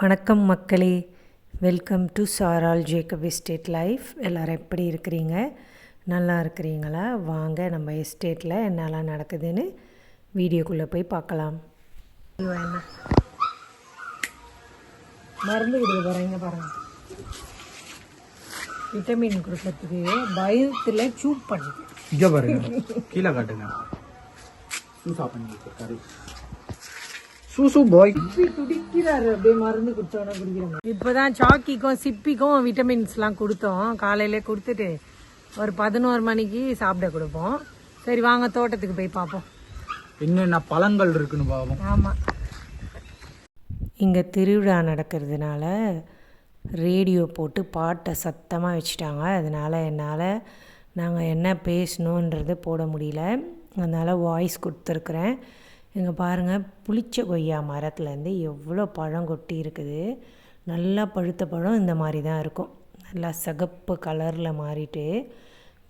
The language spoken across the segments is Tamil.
வணக்கம் மக்களே. Welcome to Saral Jacob estate life எல்லோரும் எப்படி இருக்கிறீங்க? நல்லா இருக்கிறீங்களா? வாங்க நம்ம எஸ்டேட்டில் என்னெல்லாம் நடக்குதுன்னு வீடியோக்குள்ளே போய் பார்க்கலாம். ஐயோ, என்ன மருந்து கொடுக்க பாருங்க பாருங்க. விட்டமின் கொடுக்கறதுக்கு பயத்தில் சூப் பண்ணுது. இங்கே பாருங்க. கீழே காட்டுங்க. சூசா பண்ணி கறி சூசு பாய் துடிக்கிறாரு. அப்படியே மருந்து கொடுத்தோன்னா குடிக்கிற இப்போதான் சாக்கிக்கும் சிப்பிக்கும் விட்டமின்ஸ்லாம் கொடுத்தோம். காலையிலே கொடுத்துட்டு ஒரு பதினோரு மணிக்கு சாப்பிட கொடுப்போம். சரி வாங்க தோட்டத்துக்கு போய் பார்ப்போம். என்னென்ன பழங்கள் இருக்குன்னு பாவம். ஆமாம் இங்கே திருவிழா நடக்கிறதுனால ரேடியோ போட்டு பாட்டை சத்தமாக வச்சுட்டாங்க. அதனால் என்னால் நாங்கள் என்ன பேசணுன்றது போட முடியல. அதனால் வாய்ஸ் கொடுத்துருக்குறேன். இங்கே பாருங்கள் புளிச்ச கொய்யா மரத்துலேருந்து எவ்வளோ பழம் கொட்டி இருக்குது. நல்லா பழுத்த பழம் இந்த மாதிரி தான் இருக்கும். நல்லா சிகப்பு கலரில் மாறிட்டு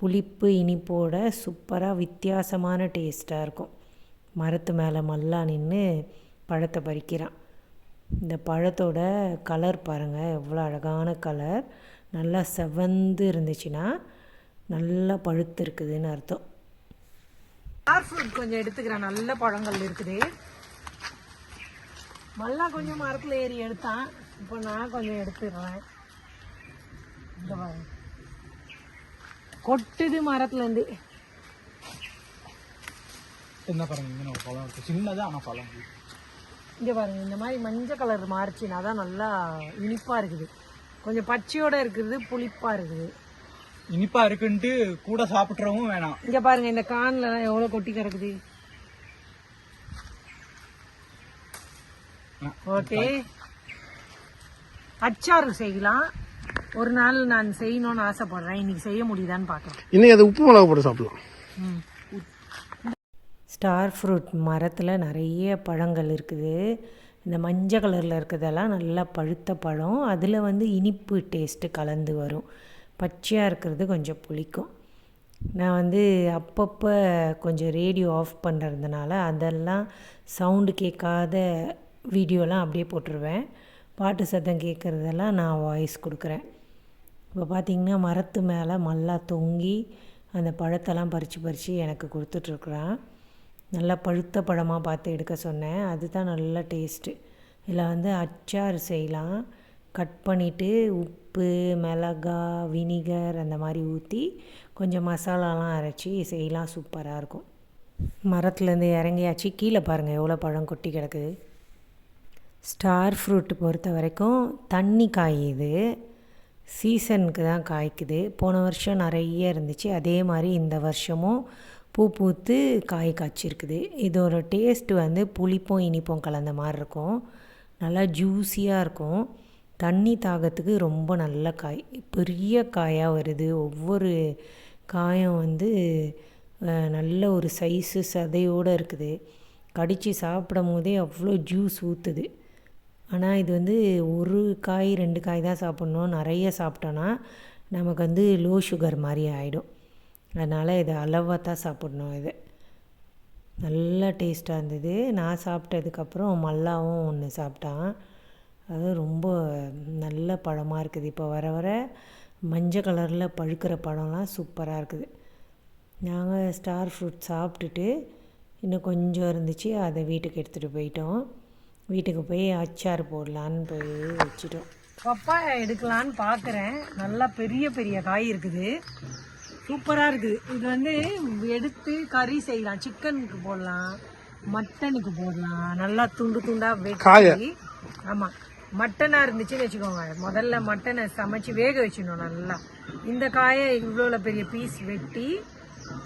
புளிப்பு இனிப்போட சூப்பராக வித்தியாசமான டேஸ்ட்டாக இருக்கும். மரத்து மேலே மல்லா நின்று பழத்தை பறிக்கிறான். இந்த பழத்தோட கலர் பாருங்கள் எவ்வளோ அழகான கலர். நல்லா செவந்து இருந்துச்சுன்னா நல்லா பழுத்து இருக்குதுன்னு அர்த்தம். ஸ்டார் ஃப்ரூட் கொஞ்சம் எடுத்துக்கிறேன். நல்ல பழங்கள் இருக்குது. மல்லா கொஞ்சம் மரத்தில் ஏறி எடுத்தான். இப்போ நான் கொஞ்சம் எடுத்துடுறேன். இந்த பாருங்க. கொட்டுது மரத்துலேருந்து. என்ன பாருங்க இங்க ஒரு பழம் இருக்கு. சின்னதா ஆனா பழம். இங்கே பாருங்க இந்த மாதிரி மஞ்சள் கலர் மாறிச்சுனா தான் நல்லா இனிப்பாக இருக்குது. கொஞ்சம் பச்சையோட இருக்குது புளிப்பாக இருக்குது. இனிப்பா இருக்குன்ட்டு கூட சாப்பிட்றவும் வேணாம். இங்கே பாருங்க இந்த கான்ல எவ்வளோ கொட்டி கிடக்குது? ஓகே. அச்சாறு செய்யலாம். ஒரு நாள் நான் செய்யணும்னு ஆசைப்படுறேன். இன்னைக்கு செய்ய முடியுதான்னு பார்க்கலாம். இன்னைக்கு அது உப்பு மிளகு போட்டு சாப்பிடலாம். ஸ்டார் ஃப்ரூட் மரத்தில் நிறைய பழங்கள் இருக்குது. இந்த மஞ்சள் கலரில் இருக்கிறதெல்லாம் நல்லா பழுத்த பழம். அதில் வந்து இனிப்பு டேஸ்ட்டு கலந்து வரும். பச்சையாக இருக்கிறது கொஞ்சம் புளிக்கும். நான் வந்து அப்பப்போ கொஞ்சம் ரேடியோ ஆஃப் பண்ணுறதுனால அதெல்லாம் சவுண்டு கேட்காத வீடியோலாம் அப்படியே போட்டுருவேன். பாட்டு சத்தம் கேட்குறதெல்லாம் நான் வாய்ஸ் கொடுக்குறேன். இப்போ பார்த்திங்கன்னா மரத்து மேலே மல்லா தொங்கி அந்த பழத்தெல்லாம் பறித்து பறித்து எனக்கு கொடுத்துட்ருக்குறான். நல்லா பழுத்த பழமாக பார்த்து எடுக்க சொன்னேன். அதுதான் நல்ல டேஸ்ட்டு. இதில் வந்து அச்சார் செய்யலாம். கட் பண்ணிவிட்டு உப்பு மிளகா வினிகர் அந்த மாதிரி ஊற்றி கொஞ்சம் மசாலாலாம் அரைச்சி செய்யலாம். சூப்பராக இருக்கும். மரத்துலேருந்து இறங்கியாச்சு. கீழே பாருங்கள் எவ்வளோ பழம் கொட்டி கிடக்குது. ஸ்டார் ஃப்ரூட் பொறுத்த வரைக்கும் தண்ணி காயுது. சீசனுக்கு தான் காய்க்குது. போன வருஷம் நிறைய இருந்துச்சு. அதே மாதிரி இந்த வருஷமும் பூ பூத்து காய் காய்ச்சிருக்குது. இதோட டேஸ்ட் வந்து புளிப்பும் இனிப்பும் கலந்த மாதிரி இருக்கும். நல்லா ஜூஸியாக இருக்கும். தண்ணி தாகத்துக்கு ரொம்ப நல்ல காய். பெரிய காயாக வருது. ஒவ்வொரு காயும் வந்து நல்ல ஒரு சைஸு சதையோடு இருக்குது. கடித்து சாப்பிடும் போதே அவ்வளோ ஜூஸ் ஊற்றுது ஆனால் இது வந்து ஒரு காய் ரெண்டு காய் தான் சாப்பிட்ணும். நிறைய சாப்பிட்டோன்னா நமக்கு வந்து லோ சுகர் மாதிரி ஆகிடும் அதனால் இதை அளவாக தான் சாப்பிட்ணும் இது. நல்லா டேஸ்ட்டாக இருந்தது. நான் சாப்பிட்டதுக்கப்புறம் மல்லாவும் ஒன்று சாப்பிட்டான். அது ரொம்ப நல்ல பழமாக இருக்குது. இப்போ வர வர மஞ்சள் கலரில் பழுக்கிற பழம்லாம் சூப்பராக இருக்குது. நாங்கள் ஸ்டார் ஃப்ரூட் சாப்பிட்டுட்டு இன்னும் கொஞ்சம் இருந்துச்சு அதை வீட்டுக்கு எடுத்துகிட்டு போயிட்டோம். வீட்டுக்கு போய் அச்சார் போடலான்னு போய் வச்சுட்டோம். பப்பாயா எடுக்கலான்னு பார்க்குறேன் நல்லா பெரிய பெரிய காய் இருக்குது. சூப்பராக இருக்குது. இது வந்து எடுத்து கறி செய்யலாம். சிக்கனுக்கு போடலாம் மட்டனுக்கு போடலாம். நல்லா துண்டு துண்டாக வெட்டி ஆமாம் மட்டனாக இருந்துச்சுன்னு வச்சுக்கோங்க. முதல்ல மட்டனை சமைச்சு வேக வச்சிடணும் நல்லா. இந்த காயை இவ்வளோ பெரிய பீஸ் வெட்டி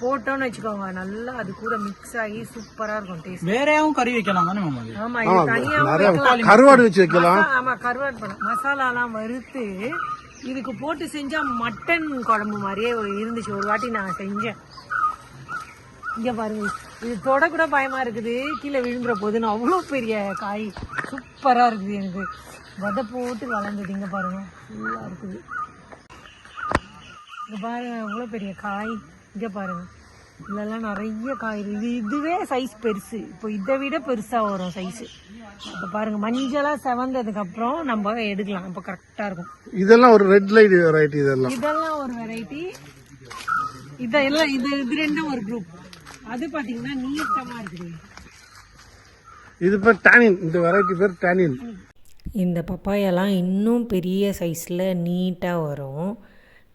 போட்டோம்னு வச்சுக்கோங்க. நல்லா அது கூட மிக்ஸ் ஆகி சூப்பராக இருக்கும் டேஸ்ட் வேறையாவும் கறி வைக்கலாம் தானே மாமா இது? ஆமா இது தனியாவும். கருவாடு வச்சு வைக்கலாம். ஆமா கருவாடு பழம் மசாலாலாம் வறுத்து இதுக்கு போட்டு செஞ்சா மட்டன் குழம்பு மாதிரியே இருந்துச்சு. ஒரு வாட்டி நான் செஞ்சேன். இங்க பாருங்க. இது தொட கூட பயமா இருக்குது. கீழே விழுந்துற போதுன்னு அவ்வளோ பெரிய காய். சூப்பரா இருக்குது எனக்கு. விதை போட்டு வளர்ந்தது இங்க பாருங்க. ஃபுல்லா இருக்குது. இங்க பாருங்க எவ்வளோ பெரிய காய். இங்க பாருங்க. இதெல்லாம் நிறைய காய். இது இதுவே சைஸ் பெருசு. இப்போ இதை விட பெருசாக வரும் சைஸு இப்போ பாருங்க மஞ்சளாக செவந்ததுக்கு அப்புறம் நம்ம எடுக்கலாம். அப்போ கரெக்டாக இருக்கும். இதெல்லாம் ஒரு ரெட் லைட் வெரைட்டி இதெல்லாம். இதெல்லாம் ஒரு வெரைட்டி இதெல்லாம் இது இது ரெண்டும் ஒரு குரூப் அது பார்த்தீங்கன்னா நீட்டமாக இருக்குது. இது பேர் டேனின் இந்த வெரைட்டி பேர் டேனின் இந்த பப்பாயெல்லாம் இன்னும் பெரிய சைஸில் நீட்டாக வரும்.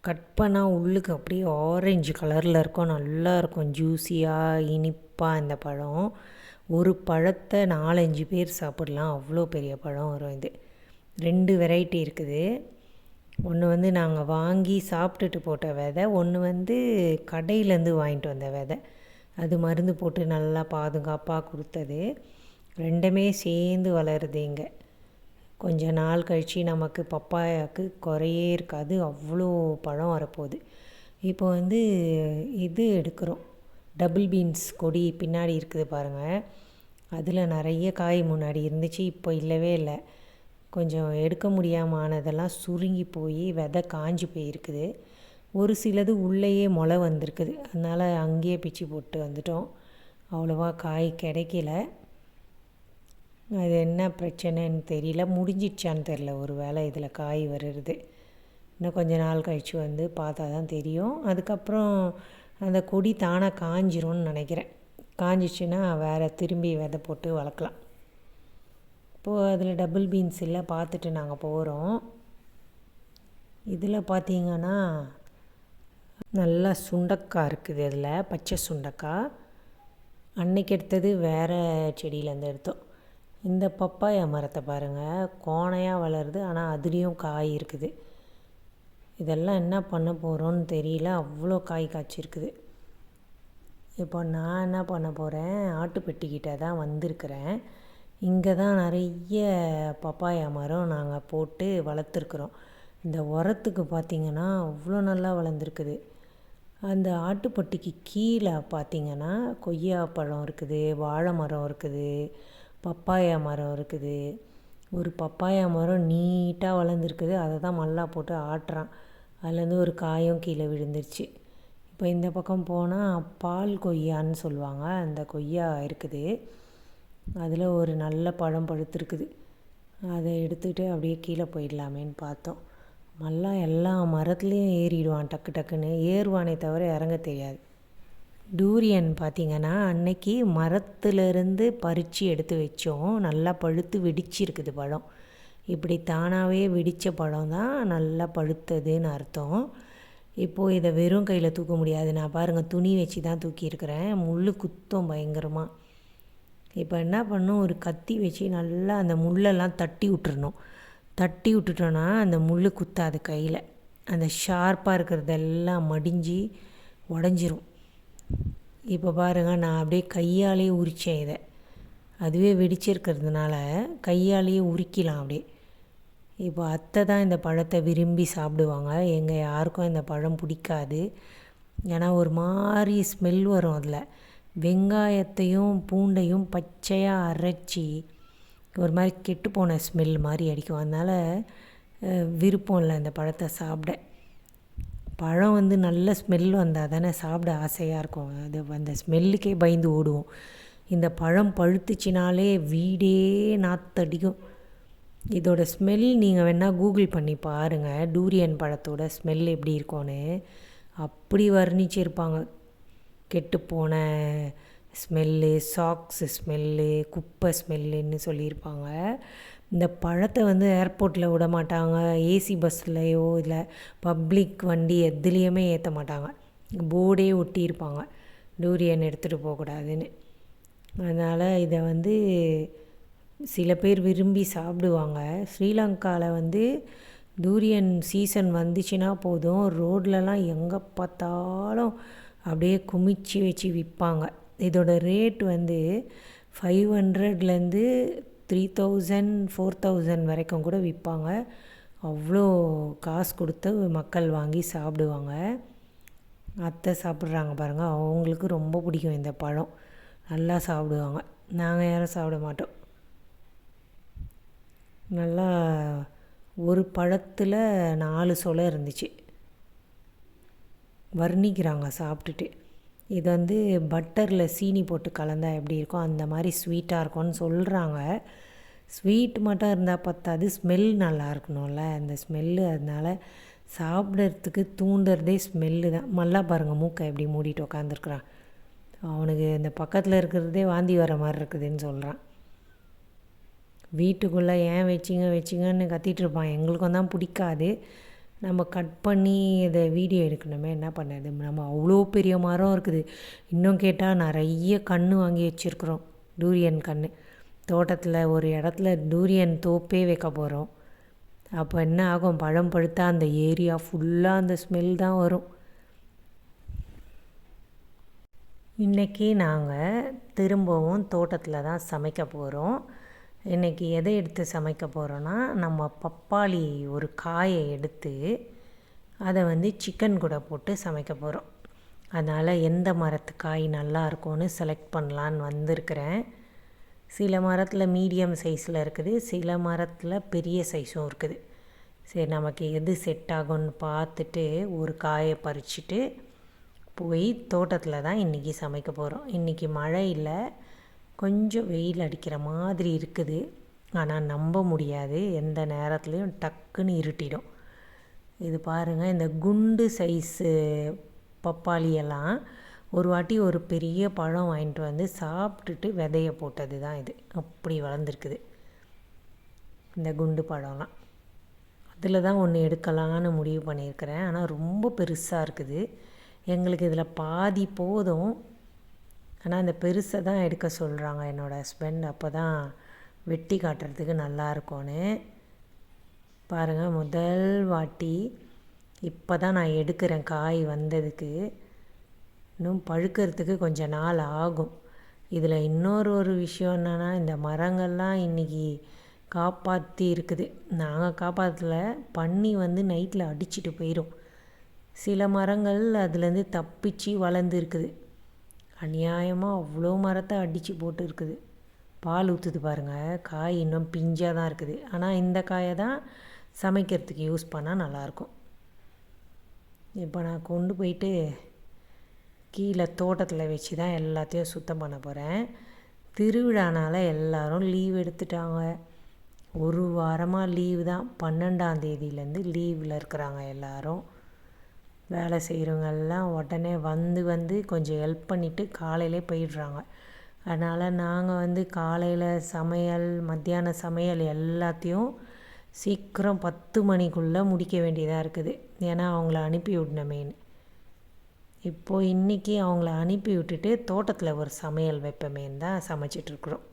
கட் பண்ணால் உள்ளுக்கு அப்படியே ஆரஞ்சு கலரில் இருக்கும். நல்லா இருக்கும். ஜூஸியாக இனிப்பாக இந்த பழம். ஒரு பழத்தை நாலஞ்சு பேர் சாப்பிடலாம். அவ்வளோ பெரிய பழம் வரும் இது. ரெண்டு வெரைட்டி இருக்குது. ஒன்று வந்து நாங்கள் வாங்கி சாப்பிட்டுட்டு போட்ட விதை. ஒன்று வந்து கடையிலேருந்து வாங்கிட்டு வந்த விதை. அது மருந்து போட்டு நல்லா பாதுகாப்பாக கொடுத்தது. ரெண்டுமே சேர்ந்து வளருது இங்கே. கொஞ்ச நாள் கழித்து நமக்கு பப்பாயாக்கு குறையே இருக்காது. அவ்வளோ பழம் வரப்போகுது. இப்போ வந்து இது எடுக்கிறோம். டபுள் பீன்ஸ் கொடி பின்னாடி இருக்குது பாருங்கள் அதில் நிறைய காய் முன்னாடி இருந்துச்சு இப்போ இல்லவே இல்லை. கொஞ்சம் எடுக்க முடியாம ஆனதெல்லாம் சுருங்கி போய் விதை காஞ்சி போயிருக்குது. ஒரு சிலது உள்ளேயே முளை வந்திருக்குது. அதனால் அங்கேயே பிச்சு போட்டு வந்துட்டோம். அவ்வளோவா காய் கிடைக்கல. அது என்ன பிரச்சனைன்னு தெரியல. முடிஞ்சிடுச்சான்னு தெரில ஒரு வேளை இதில் காய் வருது இன்னும் கொஞ்ச நாள் கழித்து வந்து பார்த்தா தான் தெரியும். அதுக்கப்புறம் அந்த கொடி தானாக காஞ்சிரும்னு நினைக்கிறேன். காஞ்சிச்சுன்னா வேறு திரும்பி விதை போட்டு வளர்க்கலாம். இப்போது அதில் டபுள் பீன்ஸ் இல்லை பார்த்துட்டு நாங்கள் போகிறோம் இதில் பார்த்தீங்கன்னா நல்லா சுண்டக்காய் இருக்குது அதில். பச்சை சுண்டக்காய். அன்னைக்கு எடுத்தது வேறு செடியிலேருந்து எடுத்தோம். இந்த பப்பாயா மரத்தை பாருங்கள் கோணையாக வளருது ஆனால் அதுலேயும் காய் இருக்குது. இதெல்லாம் என்ன பண்ண போகிறோன்னு தெரியல. அவ்வளோ காய் காய்ச்சிருக்குது. இப்போ நான் என்ன பண்ண போகிறேன் ஆட்டுப்பெட்டிக்கிட்ட தான் வந்திருக்கிறேன். இங்கே தான் நிறைய பப்பாயா மரம் நாங்கள் போட்டு வளர்த்துருக்குறோம். இந்த உரத்துக்கு பார்த்திங்கன்னா அவ்வளோ நல்லா வளர்ந்துருக்குது. அந்த ஆட்டுப்பட்டிக்கு கீழே பார்த்திங்கன்னா கொய்யா பழம் இருக்குது வாழை மரம் இருக்குது. பப்பாயா மரம் இருக்குது. ஒரு பப்பாயா மரம் நீட்டாக வளர்ந்துருக்குது. அதை தான் மல்லா போட்டு ஆட்டுறான். அதுலேருந்து ஒரு காயும் கீழே விழுந்துருச்சு. இப்போ இந்த பக்கம் போனால் பால் கொய்யான்னு சொல்லுவாங்க. அந்த கொய்யா இருக்குது. அதில் ஒரு நல்ல பழம் பழுத்திருக்குது. அதை எடுத்துகிட்டு அப்படியே கீழே போயிடலாமேன்னு பார்த்தோம். மல்லா எல்லா மரத்துலேயும் ஏறிடுவான் டக்கு டக்குன்னு. ஏறுவானே தவிர இறங்க தெரியாது. டூரியன் பார்த்திங்கன்னா அன்னைக்கு மரத்துலேருந்து பறித்து எடுத்து வச்சோம். நல்லா பழுத்து வெடிச்சிருக்குது பழம். இப்படி தானாகவே வெடித்த பழம் தான் நல்லா பழுத்ததுன்னு அர்த்தம். இப்போது இதை வெறும் கையில் தூக்க முடியாது. நான் பாருங்கள் துணி வச்சு தான் தூக்கியிருக்கிறேன். முள் குத்தம் பயங்கரமாக இப்போ என்ன பண்ணும் ஒரு கத்தி வச்சு நல்லா அந்த முள்ளெல்லாம் தட்டி விட்டுறணும். தட்டி விட்டுட்டோன்னா அந்த முள் குத்தாது கையில். அந்த ஷார்ப்பாக இருக்கிறதெல்லாம் மடிஞ்சு உடஞ்சிரும். இப்போ பாருங்கள் நான் அப்படியே கையாலேயே உரித்தேன் இதை. அதுவே வெடிச்சிருக்கிறதுனால கையாலேயே உரிக்கலாம் அப்படியே. இப்போ அத்தை தான் இந்த பழத்தை விரும்பி சாப்பிடுவாங்க. எங்கள் யாருக்கும் இந்த பழம் பிடிக்காது. ஏன்னா ஒரு மாதிரி ஸ்மெல் வரும் அதில். வெங்காயத்தையும் பூண்டையும் பச்சையாக அரைச்சி ஒரு மாதிரி கெட்டுப்போன ஸ்மெல் மாதிரி அடிக்கும். அதனால் விருப்பம் இல்லை இந்த பழத்தை சாப்பிட. பழம் வந்து நல்ல ஸ்மெல் வந்தால் தானே சாப்பிட ஆசையாக இருக்கும். அது அந்த ஸ்மெல்லுக்கே பயந்து ஓடுவோம். இந்த பழம் பழுத்துச்சினாலே வீடே நாத்தடிக்கும். இதோட ஸ்மெல் நீங்கள் வேணால் கூகுள் பண்ணி பாருங்கள் டூரியன் பழத்தோட ஸ்மெல் எப்படி இருக்கும்னு. அப்படி வர்ணிச்சிருப்பாங்க. கெட்டுப்போன ஸ்மெல்லு சாக்ஸு ஸ்மெல்லு குப்பை ஸ்மெல்லுன்னு சொல்லியிருப்பாங்க. இந்த பழத்தை வந்து ஏர்போர்ட்டில் விட மாட்டாங்க. ஏசி பஸ்லையோ இல்லை பப்ளிக் வண்டி எதுலேயுமே ஏற்ற மாட்டாங்க. போர்டே ஒட்டியிருப்பாங்க. டூரியன் எடுத்துகிட்டு போகக்கூடாதுன்னு. அதனால் இதை வந்து சில பேர் விரும்பி சாப்பிடுவாங்க. ஸ்ரீலங்காவில் வந்து டூரியன் சீசன் வந்துச்சுன்னா போதும். ரோட்லலாம் எங்கே பார்த்தாலும் அப்படியே குமிச்சு வச்சு விற்பாங்க இதோட ரேட் வந்து ஃபைவ் ஹண்ட்ரட்லேருந்து த்ரீ தௌசண்ட் ஃபோர் தௌசண்ட் வரைக்கும் கூட விற்பாங்க அவ்வளோ காசு கொடுத்து மக்கள் வாங்கி சாப்பிடுவாங்க. அத்தை சாப்பிட்றாங்க பாருங்கள் அவங்களுக்கு ரொம்ப பிடிக்கும் இந்த பழம். நல்லா சாப்பிடுவாங்க. நாங்கள் யாரும் சாப்பிட மாட்டோம். நல்லா ஒரு பழத்தில் நாலு சொலை இருந்துச்சு. வர்ணிக்கிறாங்க சாப்பிட்டுட்டு. இது வந்து பட்டரில் சீனி போட்டு கலந்தா எப்படி இருக்கும் அந்த மாதிரி ஸ்வீட்டாக இருக்கும்னு சொல்கிறாங்க ஸ்வீட் மட்டும் இருந்தால் பத்தாது ஸ்மெல் நல்லா இருக்கணும்ல. அந்த ஸ்மெல்லு அதனால சாப்பிட்றதுக்கு தூண்டுறதே ஸ்மெல்லு தான். நல்லா பாருங்கள் மூக்கை எப்படி மூடிட்டு உட்காந்துருக்குறான் அவனுக்கு இந்த பக்கத்தில் இருக்கிறதே வாந்தி வர மாதிரி இருக்குதுன்னு சொல்கிறான் வீட்டுக்குள்ளே ஏன் வச்சிங்க வச்சிங்கன்னு கத்திகிட்ருப்பான் எங்களுக்கும் தான் பிடிக்காது. நம்ம கட் பண்ணி இதை வீடியோ எடுக்கணுமே என்ன பண்ணது? நம்ம அவ்வளோ பெரிய மரம் இருக்குது. இன்னும் கேட்டால் நிறைய கன்று வாங்கி வச்சுருக்குறோம். டூரியன் கன்று தோட்டத்தில் ஒரு இடத்துல டூரியன் தோப்பே வைக்க போகிறோம் அப்போ என்ன ஆகும்? பழம் பழுத்தா அந்த ஏரியா ஃபுல்லாக அந்த ஸ்மெல் தான் வரும். இன்றைக்கி நாங்கள் திரும்பவும் தோட்டத்தில் தான் சமைக்க போகிறோம் இன்றைக்கி எதை எடுத்து சமைக்க போகிறோன்னா நம்ம பப்பாளி ஒரு காயை எடுத்து அதை வந்து சிக்கன் கூட போட்டு சமைக்க போகிறோம் அதனால் எந்த மரத்து காய் நல்லா இருக்கும்னு செலக்ட் பண்ணலான்னு வந்திருக்கிறேன். சில மரத்தில் மீடியம் சைஸில் இருக்குது சில மரத்தில் பெரிய சைஸும் இருக்குது. சரி நமக்கு எது செட் ஆகும்னு பார்த்துட்டு ஒரு காயை பறிச்சுட்டு போய் தோட்டத்தில் தான் இன்றைக்கி சமைக்க போகிறோம் இன்றைக்கி மழை இல்லை. கொஞ்சம் வெயில் அடிக்கிற மாதிரி இருக்குது. ஆனால் நம்ப முடியாது. எந்த நேரத்துலையும் டக்குன்னு இருட்டிடும். இது பாருங்கள் இந்த குண்டு சைஸு பப்பாளியெல்லாம் ஒரு வாட்டி ஒரு பெரிய பழம் வாங்கிட்டு வந்து சாப்பிட்டுட்டு விதைய போட்டது தான் இது. அப்படி வளர்ந்துருக்குது. இந்த குண்டு பழம்லாம். அதில் தான் ஒன்று எடுக்கலான்னு முடிவு பண்ணியிருக்கிறேன். ஆனால் ரொம்ப பெருசாக இருக்குது. எங்களுக்கு இதில் பாதி போதும். ஆனால் அந்த பெருசை தான் எடுக்க சொல்கிறாங்க என்னோடய ஹஸ்பண்ட் அப்போ தான் வெட்டி காட்டுறதுக்கு நல்லாயிருக்கும்னு பாருங்கள் முதல் வாட்டி இப்போ தான் நான் எடுக்கிறேன். காய் வந்ததுக்கு இன்னும் பழுக்கிறதுக்கு கொஞ்சம் நாள் ஆகும். இதில் இன்னொரு ஒரு விஷயம் என்னென்னா இந்த மரங்கள்லாம் இன்றைக்கி காப்பாற்றி இருக்குது. நாங்கள் காப்பாற்றல பன்னி வந்து நைட்டில் அடிச்சிட்டு போயிடும் சில மரங்கள் அதுலேருந்து தப்பிச்சு வளர்ந்துருக்குது அநியாயமாக அவ்வளோ மரத்தை அடித்து போட்டு இருக்குது பால் ஊற்றுது பாருங்கள் காய் இன்னும் பிஞ்சாக தான் இருக்குது. ஆனால் இந்த காயை தான் சமைக்கிறதுக்கு யூஸ் பண்ணால் நல்லாயிருக்கும். இப்போ நான் கொண்டு போயிட்டு கீழே தோட்டத்தில் வச்சு தான் எல்லாத்தையும் சுத்தம் பண்ண போகிறேன் திருவிழானால் எல்லோரும் லீவ் எடுத்துட்டாங்க. ஒரு வாரமாக லீவு தான். பன்னெண்டாம் தேதியிலேருந்து லீவில் இருக்கிறாங்க எல்லோரும். வேலை செய்கிறவங்க எல்லாம் உடனே வந்து வந்து கொஞ்சம் ஹெல்ப் பண்ணிவிட்டு காலையிலே போயிடுறாங்க. அதனால் நாங்கள் வந்து காலையில் சமையல் மத்தியான சமையல் எல்லாத்தையும் சீக்கிரம் பத்து மணிக்குள்ளே முடிக்க வேண்டியதாக இருக்குது. ஏன்னா அவங்கள அனுப்பி விடணுமேனு இப்போது இன்றைக்கி அவங்கள அனுப்பி விட்டுட்டு தோட்டத்தில் ஒரு சமையல் வைப்பமேன்னு தான் சமைச்சிட்ருக்குறோம்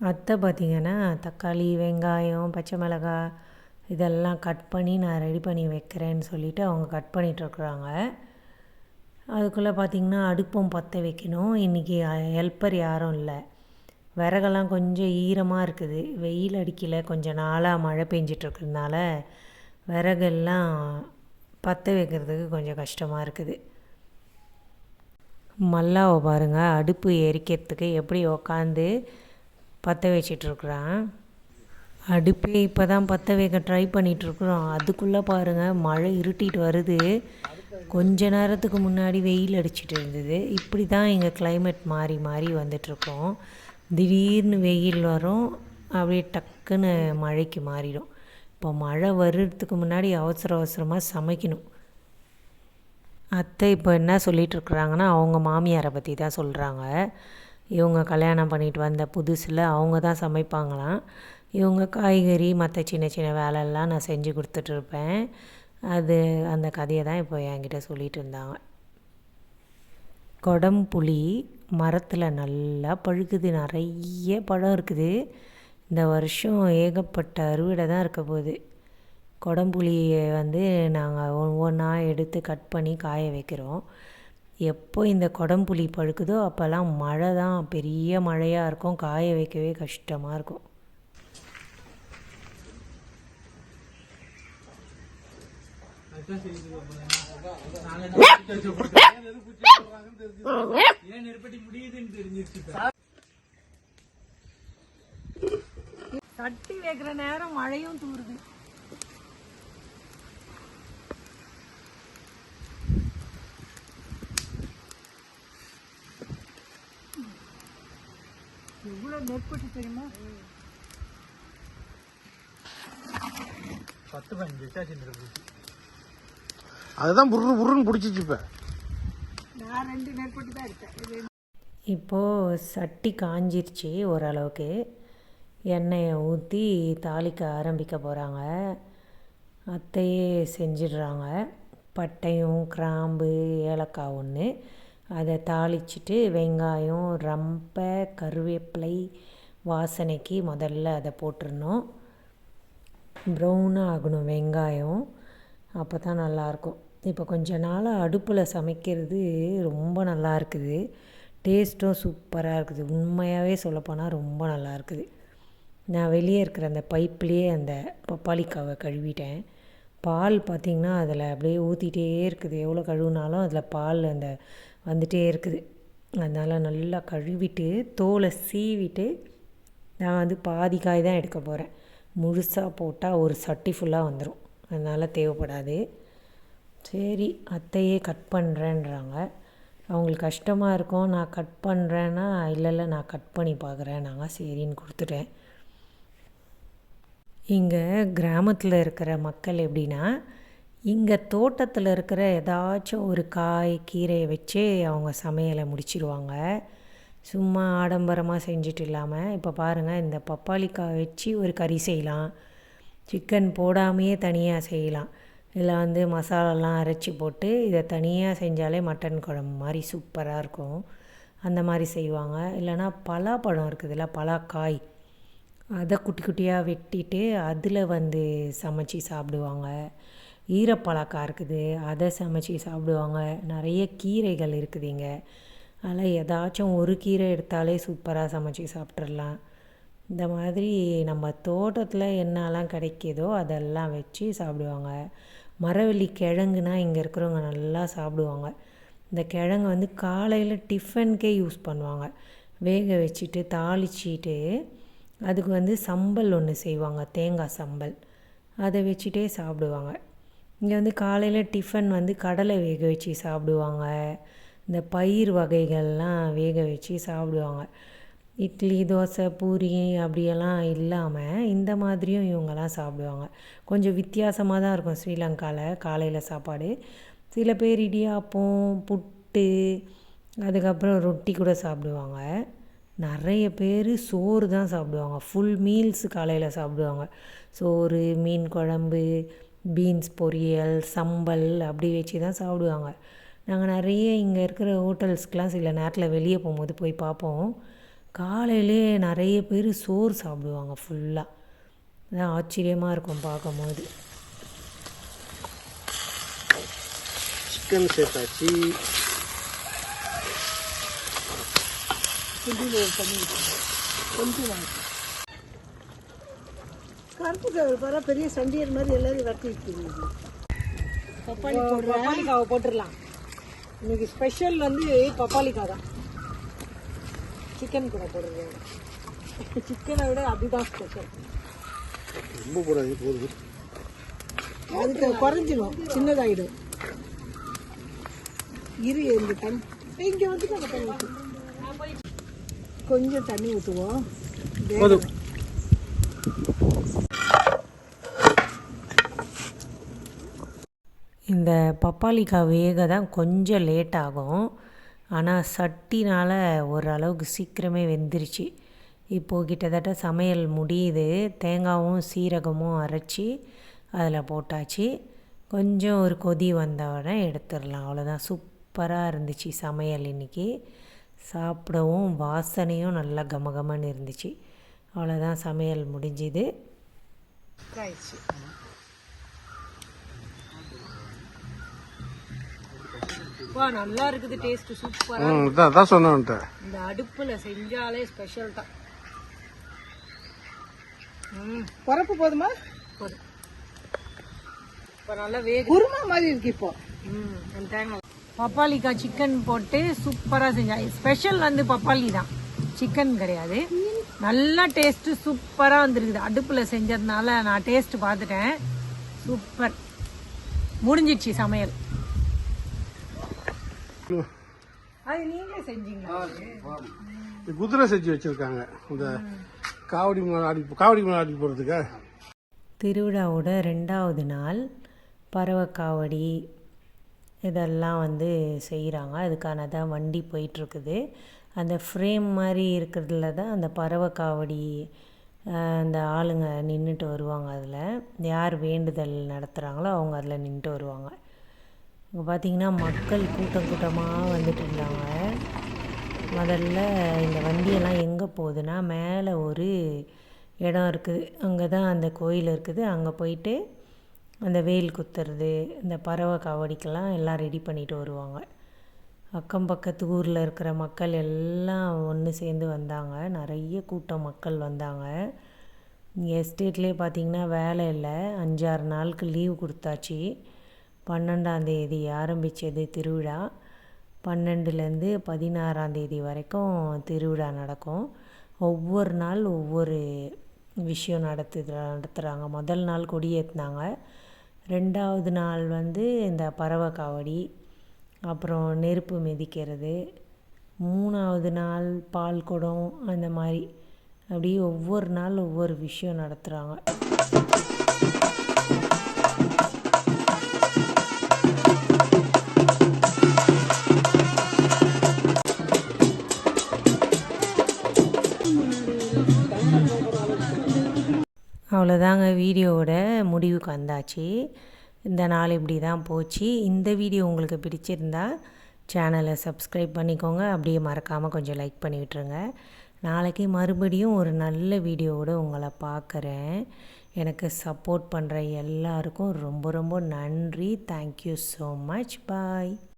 அத்தை பார்த்திங்கன்னா தக்காளி வெங்காயம் பச்சை மிளகாய் இதெல்லாம் கட் பண்ணி நான் ரெடி பண்ணி வைக்கிறேன்னு சொல்லிவிட்டு அவங்க கட் பண்ணிகிட்ருக்குறாங்க அதுக்குள்ளே பார்த்திங்கன்னா அடுப்பும் பற்ற வைக்கணும். இன்றைக்கி ஹெல்ப்பர் யாரும் இல்லை. விறகெல்லாம் கொஞ்சம் ஈரமாக இருக்குது. வெயில் அடிக்கல. கொஞ்சம் நாளாக மழை பெஞ்சிட்ருக்கிறதுனால விறகெல்லாம் பற்ற வைக்கிறதுக்கு கொஞ்சம் கஷ்டமாக இருக்குது. மல்லாவை பாருங்கள் அடுப்பு எரிக்கிறதுக்கு எப்படி உக்காந்து பற்ற வச்சிட்ருக்குறான் அடுப்பே இப்போ தான் பற்ற வைக்க ட்ரை பண்ணிகிட்ருக்குறோம் அதுக்குள்ளே பாருங்கள் மழை இருட்டிட்டு வருது. கொஞ்ச நேரத்துக்கு முன்னாடி வெயில் அடிச்சிட்டு இருந்தது. இப்படி தான் எங்கள் கிளைமேட் மாறி மாறி வந்துட்ருக்கோம் திடீர்னு வெயில் வரும் அப்படியே டக்குன்னு மழைக்கு மாறிடும். இப்போ மழை வர்றதுக்கு முன்னாடி அவசர அவசரமாக சமைக்கணும். அத்தை இப்போ என்ன சொல்லிகிட்ருக்குறாங்கன்னா அவங்க மாமியாரை பற்றி தான் சொல்கிறாங்க இவங்க கல்யாணம் பண்ணிட்டு வந்த புதுசில் அவங்க தான் சமைப்பாங்களாம். இவங்க காய்கறி மற்ற சின்ன சின்ன வேலையெல்லாம் நான் செஞ்சு கொடுத்துட்ருப்பேன். அது அந்த கதையை தான் இப்போ என்கிட்ட சொல்லிகிட்டு இருந்தாங்க. கொடம்புளி மரத்தில் நல்லா பழுக்குது. நிறைய பழம் இருக்குது. இந்த வருஷம் ஏகப்பட்ட அறுவடை தான் இருக்க போகுது. கொடம்புளியை வந்து நாங்கள் ஒவ்வொன்றா எடுத்து கட் பண்ணி காய வைக்கிறோம். எப்போ இந்த கொடம்புளி பழுக்குதோ அப்போல்லாம் மழை தான். பெரிய மழையாக இருக்கும். காய வைக்கவே கஷ்டமாக இருக்கும். ஏன் நெருப்பட்டி முடியுதுன்னு தெரிஞ்சிருச்சு தட்டி வைக்கிற நேரம் மழையும் தூருது. எவ்வளவு நெற்பட்டு தெரியுமா? பத்து பதினஞ்சு வச்சாச்சு அதுதான் புரு புருன்னு பிடிச்சிச்சு இப்போ. நான் ரெண்டு தான் இப்போது சட்டி காஞ்சிருச்சு ஓரளவுக்கு. எண்ணெயை ஊற்றி தாளிக்க ஆரம்பிக்க போகிறாங்க அத்தையே செஞ்சிடுறாங்க. பட்டையும் கிராம்பு ஏலக்காய் ஒன்று அதை தாளிச்சிட்டு வெங்காயம் ரம்பை கருவேப்பிலை வாசனைக்கு முதல்ல அதை போட்டுடணும். ப்ரௌனாக ஆகணும் வெங்காயம். அப்போ தான் நல்லாயிருக்கும். இப்போ கொஞ்ச நாளாக அடுப்பில் சமைக்கிறது ரொம்ப நல்லா இருக்குது. டேஸ்ட்டும் சூப்பராக இருக்குது. உண்மையாகவே சொல்லப்போனால் ரொம்ப நல்லா இருக்குது. நான் வெளியே இருக்கிற அந்த பைப்லேயே அந்த பப்பாளிக்காவை கழுவிட்டேன். பால் பார்த்திங்கன்னா அதில் அப்படியே ஊற்றிட்டே இருக்குது. எவ்வளோ கழுவினாலும் அதில் பால் அந்த வந்துட்டே இருக்குது. அதனால் நல்லா கழுவிட்டு தோலை சீவிட்டு நான் வந்து பாதி காய் தான் எடுக்க போகிறேன் முழுசாக போட்டால் ஒரு சட்டி ஃபுல்லாக வந்துடும் அதனால் தேவைப்படாது. சரி அத்தையே கட் பண்ணுறேன்றாங்க அவங்களுக்கு கஷ்டமாக இருக்கும். நான் கட் பண்ணுறேன்னா இல்லை இல்லை நான் கட் பண்ணி பார்க்குறேன் நாங்கள் சரின்னு கொடுத்துட்டேன். இங்கே கிராமத்தில் இருக்கிற மக்கள் எப்படின்னா இங்கே தோட்டத்தில் இருக்கிற ஏதாச்சும் ஒரு காய் கீரையை வச்சே அவங்க சமையலை முடிச்சிருவாங்க. சும்மா ஆடம்பரமாக செஞ்சுட்டு இல்லாமல் இப்போ பாருங்கள் இந்த பப்பாளிக்காய் வச்சு ஒரு கறி செய்யலாம். சிக்கன் போடாமையே தனியாக செய்யலாம். இதில் வந்து மசாலாலாம் அரைச்சி போட்டு இதை தனியாக செஞ்சாலே மட்டன் குழம்பு மாதிரி சூப்பராக இருக்கும். அந்த மாதிரி செய்வாங்க. இல்லைன்னா பலாப்பழம் இருக்குதுல்ல பலாக்காய். அதை குட்டி குட்டியாக வெட்டிட்டு அதில் வந்து சமைச்சி சாப்பிடுவாங்க. ஈரப்பலாக்காய் இருக்குது அதை சமைச்சி சாப்பிடுவாங்க. நிறைய கீரைகள் இருக்குது இங்கே. அதில் ஏதாச்சும் ஒரு கீரை எடுத்தாலே சூப்பராக சமைச்சி சாப்பிட்றலாம் இந்த மாதிரி நம்ம தோட்டத்தில் என்னெல்லாம் கிடைக்கிதோ அதெல்லாம் வச்சு சாப்பிடுவாங்க. மரவள்ளி கிழங்குனா இங்கே இருக்கிறவங்க நல்லா சாப்பிடுவாங்க. இந்த கிழங்கு வந்து காலையில் டிஃபனுக்கே யூஸ் பண்ணுவாங்க. வேக வச்சுட்டு தாளிச்சிட்டு அதுக்கு வந்து சம்பல் ஒன்று செய்வாங்க. தேங்காய் சம்பல். அதை வச்சுட்டே சாப்பிடுவாங்க. இங்கே வந்து காலையில் டிஃபன் வந்து கடலை வேக வச்சு சாப்பிடுவாங்க. இந்த பயிர் வகைகள்லாம் வேக வச்சு சாப்பிடுவாங்க. இட்லி தோசை பூரி அப்படியெல்லாம் இல்லாமல் இந்த மாதிரியும் இவங்கெல்லாம் சாப்பிடுவாங்க. கொஞ்சம் வித்தியாசமாக தான் இருக்கும் ஸ்ரீலங்காவில் காலையில் சாப்பாடு. சில பேர் இடியாப்பம் புட்டு அதுக்கப்புறம் ரொட்டி கூட சாப்பிடுவாங்க. நிறைய பேர் சோறு தான் சாப்பிடுவாங்க. ஃபுல் மீல்ஸ் காலையில் சாப்பிடுவாங்க. சோறு மீன் குழம்பு பீன்ஸ் பொரியல் சம்பல் அப்படி வச்சு தான் சாப்பிடுவாங்க. நாங்கள் நிறைய இங்கே இருக்கிற ஹோட்டல்ஸ்க்கெலாம் சில நேரத்தில் வெளியே போகும்போது போய் பார்ப்போம். காலையிலே நிறைய பேர் சோறு சாப்பிடுவாங்க ஃபுல்லாக அதான் ஆச்சரியமாக இருக்கும் பார்க்கும்போது. சிக்கன் சேர்த்தாச்சு கருப்பு கவர் பாரு பெரிய சண்டியர் மாதிரி எல்லாரும் வெட்டி வச்சிருக்கீங்க பப்பாளி பப்பாளிக்காவை போட்டுடலாம் இன்னைக்கு ஸ்பெஷல் வந்து பப்பாளிக்காய் தான். சிக்கன் கூட போடுறது. சிக்கனை விட அதுதான் ஸ்பெஷல் ரொம்ப போடாது போதும். அதுக்கு குறைஞ்சிடும் சின்னதாயிடும். இரு இந்த தண்ணி. இங்க வந்து நம்ம தண்ணி ஊத்து. கொஞ்சம் தண்ணி ஊற்றுவோம் போதும். இந்த பப்பாளிக்காய் வேக தான் கொஞ்சம் லேட் ஆகும். ஆனால் சட்டினால் ஓரளவுக்கு சீக்கிரமே வெந்துருச்சு. இப்போது கிட்டத்தட்ட சமையல் முடியுது. தேங்காயும் சீரகமும் அரைச்சி அதில் போட்டாச்சு. கொஞ்சம் ஒரு கொதி வந்தவுடனே எடுத்துடலாம். அவ்வளோதான் சூப்பராக இருந்துச்சு சமையல் இன்றைக்கி சாப்பிடவும் வாசனையும் நல்லா கமகமன்னு இருந்துச்சு. அவ்வளோதான் சமையல் முடிஞ்சுது. வா நல்லா இருக்குது டேஸ்ட் சூப்பர் ம் இதான் அதான் சொன்னேன்ட்ட இந்த அடுப்புல செஞ்சாலே ஸ்பெஷல் தான். ம். பரப்பு போதுமா? போதும். இப்போ நல்லா வேக. குருமா மாதிரி இருக்கு இப்போ. ம் அந்த தேங்காய் பப்பாளிக்காய் சிக்கன் போட்டு சூப்பராக செஞ்சேன் ஸ்பெஷல் வந்து பப்பாளி தான். சிக்கன் கிடையாது. நல்லா டேஸ்ட்டு சூப்பராக வந்துருக்குது. அடுப்பில் செஞ்சதுனால நான் டேஸ்ட் பார்த்துட்டேன். சூப்பர் முடிஞ்சிடுச்சு சமையல் அது நீங்களே செஞ்சீங்களா இந்த குதிரை செஞ்சு வச்சிருக்காங்க. இந்த காவடி மேலே ஆடி காவடி மேலே ஆடி போகிறதுக்கா திருவிழாவோட ரெண்டாவது நாள் பறவை காவடி இதெல்லாம் வந்து செய்கிறாங்க அதுக்கான தான் வண்டி போயிட்டுருக்குது. அந்த ஃப்ரேம் மாதிரி இருக்கிறதுல தான் அந்த பறவை காவடி அந்த ஆளுங்க நின்றுட்டு வருவாங்க அதில். யார் வேண்டுதல் நடத்துகிறாங்களோ அவங்க அதில் நின்றுட்டு வருவாங்க. இங்கே பார்த்தீங்கன்னா மக்கள் கூட்டம் கூட்டமாக வந்துட்டு இருந்தாங்க. முதல்ல இந்த வண்டியெல்லாம் எங்கே போகுதுன்னா மேலே ஒரு இடம் இருக்குது அங்கே தான் அந்த கோயில் இருக்குது. அங்கே போயிட்டு அந்த வேல் குத்துறது இந்த பறவை காவடிக்கெல்லாம் எல்லாம் ரெடி பண்ணிட்டு வருவாங்க. அக்கம் பக்கத்து ஊரில் இருக்கிற மக்கள் எல்லாம் ஒன்று சேர்ந்து வந்தாங்க. நிறைய கூட்டம் மக்கள் வந்தாங்க. இங்கே எஸ்டேட்லேயே பார்த்திங்கன்னா வேலை இல்லை. அஞ்சாறு நாளுக்கு லீவ் கொடுத்தாச்சு. பன்னெண்டாந்தேதி ஆரம்பித்தது திருவிழா. பன்னெண்டுலேருந்து பதினாறாந்தேதி வரைக்கும் திருவிழா நடக்கும். ஒவ்வொரு நாள் ஒவ்வொரு விஷயம் நடத்து நடத்துகிறாங்க முதல் நாள் கொடியேற்றினாங்க ரெண்டாவது நாள் வந்து இந்த பறவை காவடி அப்புறம் நெருப்பு மிதிக்கிறது. மூணாவது நாள் பால் குடம் அந்த மாதிரி. அப்படி ஒவ்வொரு நாள் ஒவ்வொரு விஷயம் நடத்துகிறாங்க அவ்வளோதாங்க வீடியோவோட முடிவுக்கு வந்தாச்சு. இந்த நாள் இப்படி தான் போச்சு. இந்த வீடியோ உங்களுக்கு பிடிச்சிருந்தா சேனலை சப்ஸ்கிரைப் பண்ணிக்கோங்க. அப்படியே மறக்காமல் கொஞ்சம் லைக் பண்ணி விட்டுருங்க. நாளைக்கு மறுபடியும் ஒரு நல்ல வீடியோவோட உங்களை பார்க்குறேன். எனக்கு சப்போர்ட் பண்ணுற எல்லாருக்கும் ரொம்ப ரொம்ப நன்றி. Thank you so much bye